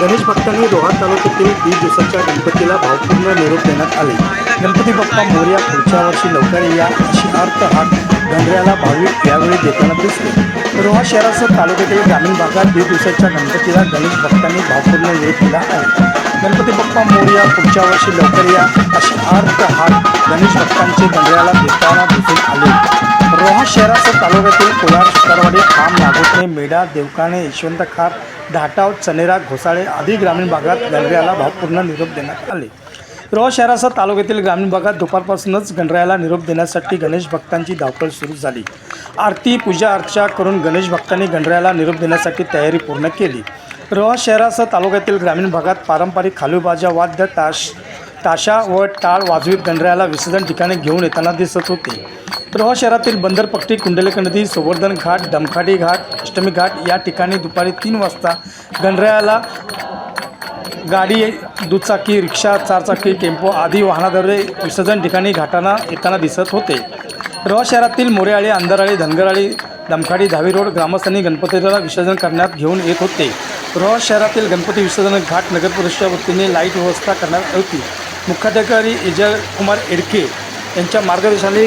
गणेश भक्तांनी रोहा तालुक्यातील दीड दिवसाच्या गणपतीला भावपूर्ण निरोप देण्यात आले. गणपती बाप्पा मोर्या पुढच्या वर्षी लवकर या अशी अर्थ हात गणऱ्याला भाविक यावेळी देताना दिसले रोहा शहरासह तालुक्यातील ग्रामीण भागात दीड दिवसाच्या गणपतीला गणेश भक्तांनी भावपूर्ण निरोप दिला आहे. गणपती बाप्पा मोर्या पुढच्या वर्षी लवकर या अशी अर्थ हा गणेश भक्तांचे गणऱ्याला देताना दिसून आले. रोहा शहरासह तालुक्यातील कोलार शुक्रवाडी खाम नागोठणे मेढा देवकाणे यशवंत खार धाटाव चनेरा घोसाळे आदी ग्रामीण भागात गणरायाला भावपूर्ण निरोप देण्यात आले. रोहा शहरासह तालुक्यातील ग्रामीण भागात दुपारपासूनच गणरायाला निरोप देण्यासाठी गणेश भक्तांची धावपळ सुरू झाली. आरती पूजा अर्चा करून गणेश भक्तांनी गणरायाला निरोप देण्यासाठी तयारी पूर्ण केली. रोहा शहरासह तालुक्यातील ग्रामीण भागात पारंपरिक खालूबाजा वाद्य ताश ताशा व टाळ वाजवीत गणरायाला विसर्जन ठिकाणी घेऊन येताना दिसत होते. रोहा शहरातील बंदरपट्टी कुंडलेक नदी संवर्धन घाट डमखाडी घाट अष्टमी घाट या ठिकाणी दुपारी तीन वाजता गणरायाला गाडी दुचाकी रिक्षा चारचाकी टेम्पो आदी वाहनाद्वारे विसर्जन ठिकाणी घाटांना येताना दिसत होते. प्रवाह शहरातील मोरेआळी अंधाराळी धनगराळी दमखाडी धावी रोड ग्रामस्थांनी गणपतीला विसर्जन करण्यात घेऊन येत होते. रोहा शहरातील गणपती विसर्जन घाट नगर परिषदेच्या वतीने लाइट व्यवस्था करण्यात आली होती. मुख्याधिकारी इजय कुमार एडके यांच्या मार्गदर्शनाने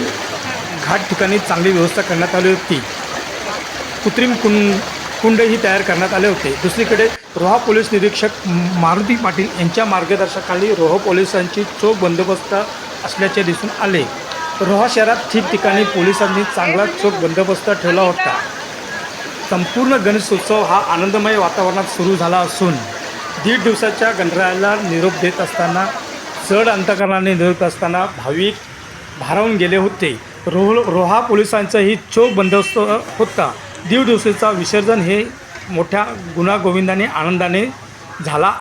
घाट ठिकाणी चांगली व्यवस्था करण्यात आली होती. कृत्रिम कुंड कुंडही तयार करण्यात आले होते. दुसरीकडे रोहा पोलीस निरीक्षक मारुती पाटील यांच्या मार्गदर्शनाखाली रोहा पोलिसांची चोख बंदोबस्त असल्याचे दिसून आले. रोहा शहरात ठिकठिकाणी पोलिसांनी चांगला चोख बंदोबस्त ठेवला होता. संपूर्ण गणेशोत्सव हा आनंदमय वातावरणात सुरू झाला असून दीड दिवसाच्या गणरायाला निरोप देत असताना चढ अंतकरणाने निरोप असताना भाविक भारावून गेले होते. रोह रोहा पोलिसांचाही चोख बंदोबस्त होता. दीड दिवसाचा विसर्जन हे मोठ्या गुणागोविंदाने आनंदाने झाला.